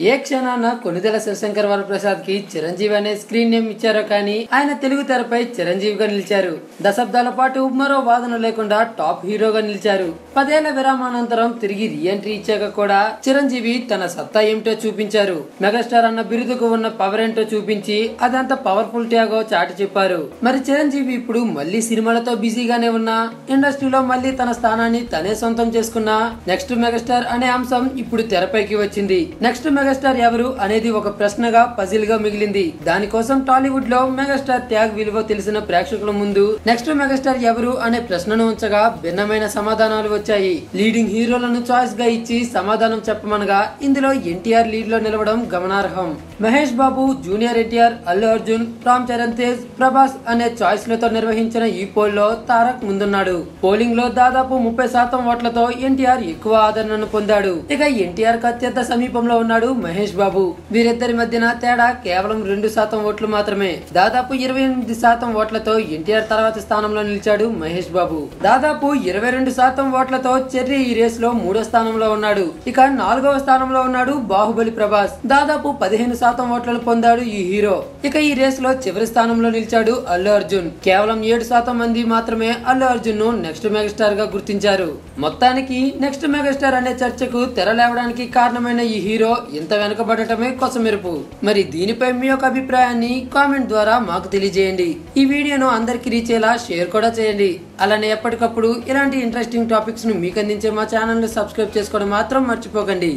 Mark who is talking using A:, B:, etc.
A: ఏ క్షణాన కొనిదెల శివశంకర్ వరప్రసాద్కి చిరంజీవి అనే screen name ఇచ్చారో కానీ ఆయన తెలుగు తెరపై చిరంజీవిగా నిలిచారు. దశాబ్దాల పాటు మరో వాదన లేకుండా టాప్ హీరోగా నిలిచారు. పదేళ్ళ విరామానంతరం తిరిగి రీఎంట్రీ ఇచ్చాక కూడా చిరంజీవి తన సత్తా ఏమిటో చూపించారు. మెగాస్టార్ అన్న బిరుదుకు ఉన్న పవర్ ఏంటో చూపించి అదంత పవర్ఫుల్ ట్యాగో చాటి చెప్పారు. మరి చిరంజీవి ఇప్పుడు మళ్ళీ సినిమాలతో బిజీగానే ఉన్నా ఇండస్ట్రీలో మళ్ళీ తన స్థానాన్ని తనే సొంతం చేసుకున్నా నెక్స్ట్ మెగాస్టార్ అనే అంశం ఇప్పుడు తెరపైకి వచ్చింది. నెక్స్ట్ మెగాస్టార్ ఎవరు అనేది ఒక ప్రశ్నగా పజిల్గా మిగిలింది. దానికోసం టాలీవుడ్లో మెగాస్టార్ ట్యాగ్ విలువ తెలిసిన ప్రేక్షకుల ముందు నెక్స్ట్ మెగాస్టార్ ఎవరు అనే ప్రశ్నను ఉంచగా భిన్నమైన సమాధానాలు వచ్చాయి. లీడింగ్ హీరోలను చాయిస్గా ఇచ్చి సమాధానం చెప్పమనగా ఇందులో ఎన్టీఆర్ లీడ్లో నిలవడం గమనార్హం. మహేష్ బాబు జూనియర్ ఎన్టీఆర్ అల్లు అర్జున్ రామ్ చరణ్ తేజ్ ప్రభాస్ అనే చాయిస్లతో నిర్వహించిన ఈ పోల్లో తారక్ ముందున్నాడు. పోలింగ్లో దాదాపు ముప్పై శాతం ఓట్లతో ఎన్టీఆర్ ఎక్కువ ఆదరణను పొందాడు. ఇక ఎన్టీఆర్కు అత్యంత సమీపంలో ఉన్నాడు మహేష్ బాబు. వీరిద్దరి మధ్యన తేడా కేవలం రెండు శాతం ఓట్లు మాత్రమే. దాదాపు ఇరవై ఎనిమిది శాతం ఓట్లతో ఎన్టీఆర్ తర్వాత స్థానంలో నిలిచాడు మహేష్ బాబు. దాదాపు ఇరవై రెండు శాతం ఓట్లతో చెర్రీ ఈ రేస్లో మూడో స్థానంలో ఉన్నాడు. ఇక నాలుగవ స్థానంలో ఉన్నాడు బాహుబలి ప్రభాస్. దాదాపు పదిహేను శాతం ఓట్లను పొందాడు ఈ హీరో. ఇక ఈ రేస్లో చివరి స్థానంలో నిలిచాడు అల్లు అర్జున్. కేవలం ఏడు శాతం మంది మాత్రమే అల్లు అర్జున్ను నెక్స్ట్ మెగాస్టార్గా గుర్తించారు. మొత్తానికి నెక్స్ట్ మెగాస్టార్ అనే చర్చకు తెరలేవడానికి కారణమైన ఈ హీరో ఇంత వెనుకబడటమే కొసమెరుపు. మరి దీనిపై మీ యొక్క అభిప్రాయాన్ని కామెంట్ ద్వారా మాకు తెలియజేయండి. ఈ వీడియోను అందరికి రీచ్ అయ్యేలా షేర్ కూడా చేయండి. అలానే ఎప్పటికప్పుడు ఇలాంటి ఇంట్రెస్టింగ్ టాపిక్స్ను మీకు అందించే మా ఛానల్ను సబ్స్క్రైబ్ చేసుకోవడం మాత్రం మర్చిపోకండి.